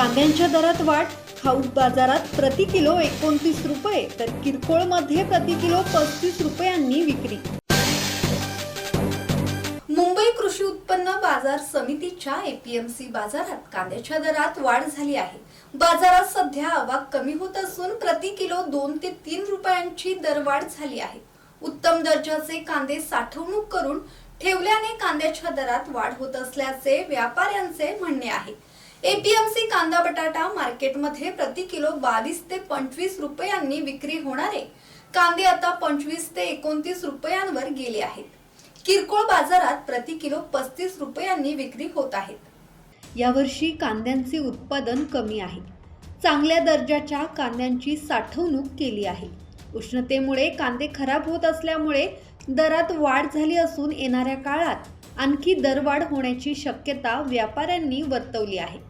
कांद्यांच्या दरात वाढ खाऊक बाजारात प्रति किलो एकोणतीस रुपये तर किरकोळमध्ये प्रति किलो पस्तीस रुपयांनी विक्री. मुंबई कृषी उत्पन्न बाजार समितीच्या एपीएमसी बाजारात कांद्याच्या दरात वाढ झाली आहे. बाजारात सध्या अवाक कमी होत असून प्रति किलो दोन ते तीन रुपयांची दरवाढ झाली आहे. उत्तम दर्जाचे कांदे साठवणूक करून ठेवल्याने कांद्याच्या दरात वाढ होत असल्याचे व्यापाऱ्यांचे म्हणणे आहे. एपीएमसी कांदा बटाटा मार्केटमध्ये प्रति किलो बावीस ते पंचवीस रुपयांनी विक्री होणारे कांदे आता पंचवीस ते एकोणतीस रुपयांवर गेले आहेत. किरकोळ बाजारात प्रति किलो पस्तीस रुपयांनी विक्री होत आहेत. यावर्षी कांद्यांचे उत्पादन कमी आहे. चांगल्या दर्जाच्या कांद्यांची साठवणूक केली आहे. उष्णतेमुळे कांदे खराब होत असल्यामुळे दरात वाढ झाली असून येणाऱ्या काळात आणखी दरवाढ होण्याची शक्यता व्यापाऱ्यांनी वर्तवली आहे.